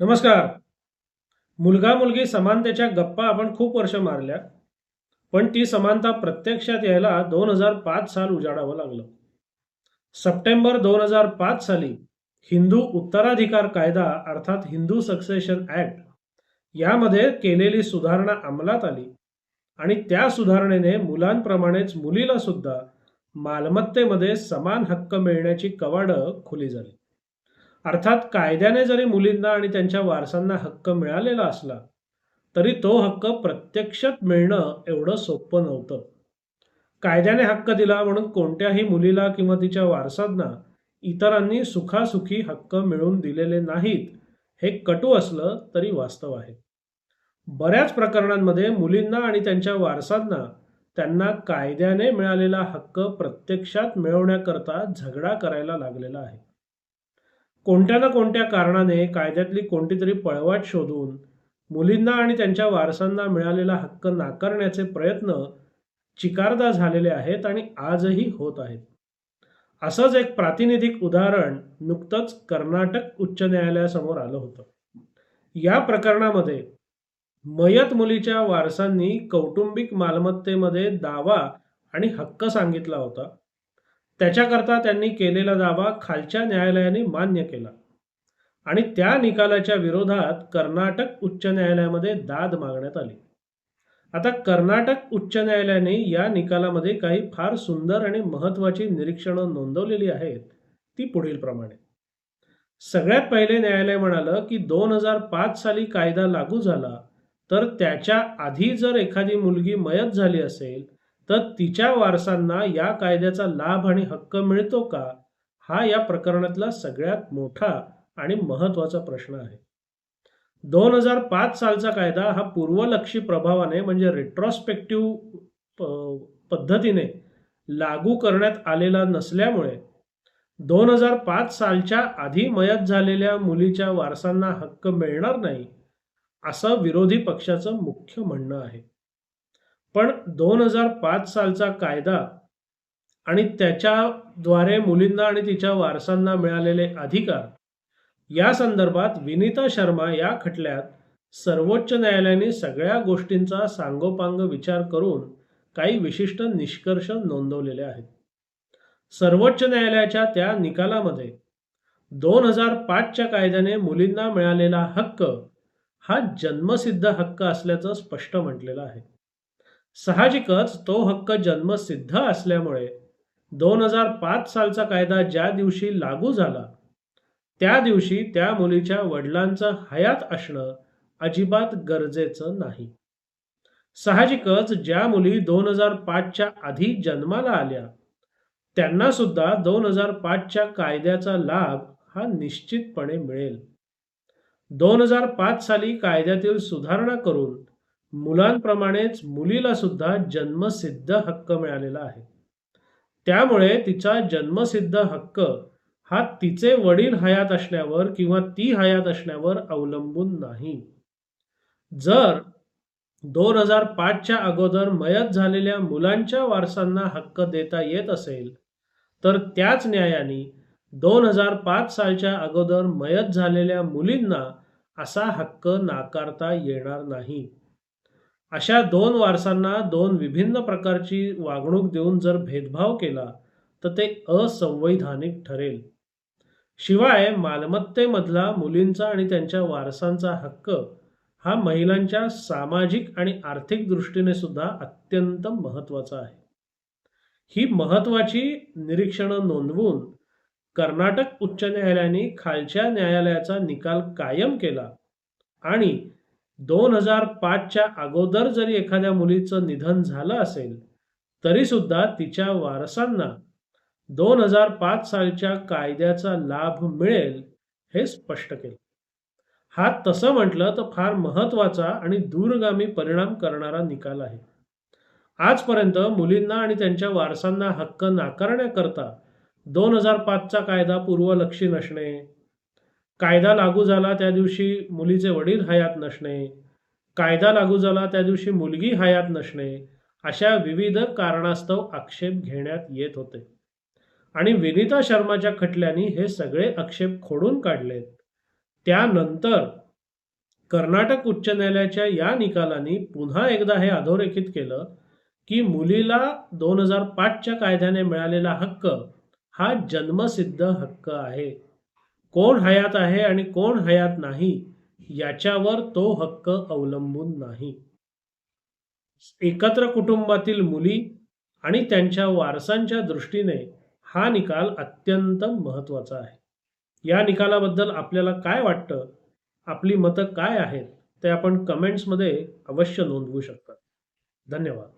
नमस्कार. मुलगा मुलगी समानतेच्या गप्पा आपण खूप वर्ष मारल्या पण ती समानता प्रत्यक्षात यायला दोन हजार पाच साल उजाडावं लागलं. सप्टेंबर दोन हजार पाच साली हिंदू उत्तराधिकार कायदा अर्थात हिंदू सक्सेशन ऍक्ट यामध्ये केलेली सुधारणा अंमलात आली आणि त्या सुधारणेने मुलांप्रमाणेच मुलीला सुद्धा मालमत्तेमध्ये समान हक्क मिळण्याची कवाडं खुली झाली. अर्थात कायद्याने जरी मुलींना आणि त्यांच्या वारसांना हक्क मिळालेला असला तरी तो हक्क प्रत्यक्षात मिळणं एवढं सोपं नव्हतं. कायद्याने हक्क दिला म्हणून कोणत्याही मुलीला किंवा तिच्या वारसांना इतरांनी सुखासुखी हक्क मिळवून दिलेले नाहीत हे कटू असलं तरी वास्तव आहे. बऱ्याच प्रकरणांमध्ये मुलींना आणि त्यांच्या वारसांना त्यांना कायद्याने मिळालेला हक्क प्रत्यक्षात मिळवण्याकरता झगडा करायला लागलेला आहे. कोणत्या ना कोणत्या कारणाने कायद्यातली कोणती तरी पळवाट शोधून मुलींना आणि त्यांच्या वारसांना मिळालेला हक्क नाकारण्याचे प्रयत्न चिकारदा झालेले आहेत आणि आजही होत आहेत. असंच एक प्रातिनिधिक उदाहरण नुकतंच कर्नाटक उच्च न्यायालयासमोर आलं होतं. या प्रकरणामध्ये मयत मुलीच्या वारसांनी कौटुंबिक मालमत्तेमध्ये दावा आणि हक्क सांगितला होता. त्याच्याकरता त्यांनी केलेला दावा खालच्या न्यायालयाने मान्य केला. आणि त्या निकालाच्या विरोधात कर्नाटक उच्च न्यायालयामध्ये दाद मागण्यात आली. आता कर्नाटक उच्च न्यायालयाने या निकालामध्ये काही फार सुंदर आणि महत्वाची निरीक्षणं नोंदवलेली आहेत ती पुढील प्रमाणे. सगळ्यात पहिले न्यायालय म्हणालं की दोन हजार पाच साली कायदा लागू झाला तर त्याच्या आधी जर एखादी मुलगी मयत झाली असेल तर तिच्या वारसांना या कायद्याचा लाभ आणि हक्क मिळतो का? हा या प्रकरणातला सगळ्यात मोठा आणि महत्त्वाचा प्रश्न आहे. दोन हजार पाच सालचा कायदा हा पूर्वलक्षी प्रभावाने म्हणजे रेट्रॉस्पेक्टिव्ह पद्धतीने लागू करण्यात आलेला नसल्यामुळे दोन हजार पाच सालच्या आधी मयत झालेल्या मुलीच्या वारसांना हक्क मिळणार नाही असं विरोधी पक्षाचं मुख्य म्हणणं आहे. पण दोन हजार पाच सालचा कायदा आणि त्याच्याद्वारे मुलींना आणि तिच्या वारसांना मिळालेले अधिकार या संदर्भात विनीता शर्मा या खटल्यात सर्वोच्च न्यायालयाने सगळ्या गोष्टींचा सांगोपांग विचार करून काही विशिष्ट निष्कर्ष नोंदवलेले आहेत. सर्वोच्च न्यायालयाच्या त्या निकालामध्ये दोन हजार पाचच्या कायद्याने मुलींना मिळालेला हक्क हा जन्मसिद्ध हक्क असल्याचं स्पष्ट म्हटलेलं आहे. साहजिकच तो हक्क जन्मसिद्ध असल्यामुळे दोन हजार पाच सालचा कायदा ज्या दिवशी लागू झाला त्या दिवशी त्या मुलीच्या वडिलांचं हयात असणं अजिबात गरजेचं नाही. साहजिकच ज्या मुली दोन हजार पाचच्या आधी जन्माला आल्या त्यांना सुद्धा दोन हजार पाचच्या कायद्याचा लाभ हा निश्चितपणे मिळेल. दोन हजार पाच साली कायद्यातील सुधारणा करून मुलांप्रमाणेच मुलीला सुद्धा जन्मसिद्ध हक्क मिळालेला आहे. त्यामुळे तिचा जन्मसिद्ध हक्क हा तिचे वडील हयात असण्यावर किंवा ती हयात असण्यावर अवलंबून नाही. जर दोन हजार पाचच्या अगोदर मयत झालेल्या मुलांच्या वारसांना हक्क देता येत असेल तर त्याच न्यायाने दोन हजार पाच सालच्या अगोदर मयत झालेल्या मुलींना असा हक्क नाकारता येणार नाही. अशा दोन वारसांना दोन विभिन्न प्रकारची वागणूक देऊन जर भेदभाव केला तर ते असंवैधानिक ठरेल. शिवाय मालमत्तेमधला मुलींचा आणि त्यांच्या वारसांचा हक्क हा महिलांच्या सामाजिक आणि आर्थिक दृष्टीने सुद्धा अत्यंत महत्त्वाचा आहे. ही महत्वाची निरीक्षणं नोंदवून कर्नाटक उच्च न्यायालयाने खालच्या न्यायालयाचा निकाल कायम केला आणि दोन हजार पाचच्या अगोदर जरी एखाद्या मुलीचं निधन झालं असेल तरी सुद्धा तिच्या वारसांना दोन हजार पाच सालच्या कायद्याचा लाभ मिळेल हे स्पष्ट केलं. हा तसं म्हटलं तर फार महत्त्वाचा आणि दूरगामी परिणाम करणारा निकाल आहे. आजपर्यंत मुलींना आणि त्यांच्या वारसांना हक्क नाकारण्याकरता दोन हजार पाचचा कायदा पूर्वलक्षी नसणे कायदा लागू झाला त्या दिवशी मुलीचे वडील हयात नसणे. कायदा लागू झाला त्या दिवशी मुलगी हयात नसणे. अशा विविध कारणास्तव आक्षेप घेण्यात येत होते. आणि विनीता शर्माच्या खटल्याने हे सगळे आक्षेप खोडून काढलेत. त्यानंतर कर्नाटक उच्च न्यायालयाच्या या निकालाने पुन्हा एकदा हे अधोरेखित केलं की मुलीला दोन हजार पाचच्या कायद्याने मिळालेला हक्क हा जन्मसिद्ध हक्क आहे. कोण हयात आहे आणि कोण हयात नाही याच्यावर तो हक्क अवलंबून नाही. एकत्र कुटुंबातील मुली आणि त्यांच्या वारसांच्या दृष्टीने हा निकाल अत्यंत महत्त्वाचा आहे. या निकालाबद्दल आपल्याला काय वाटतं? आपली मतं काय आहेत? ते आपण कमेंट्समध्ये अवश्य नोंदवू शकता. धन्यवाद.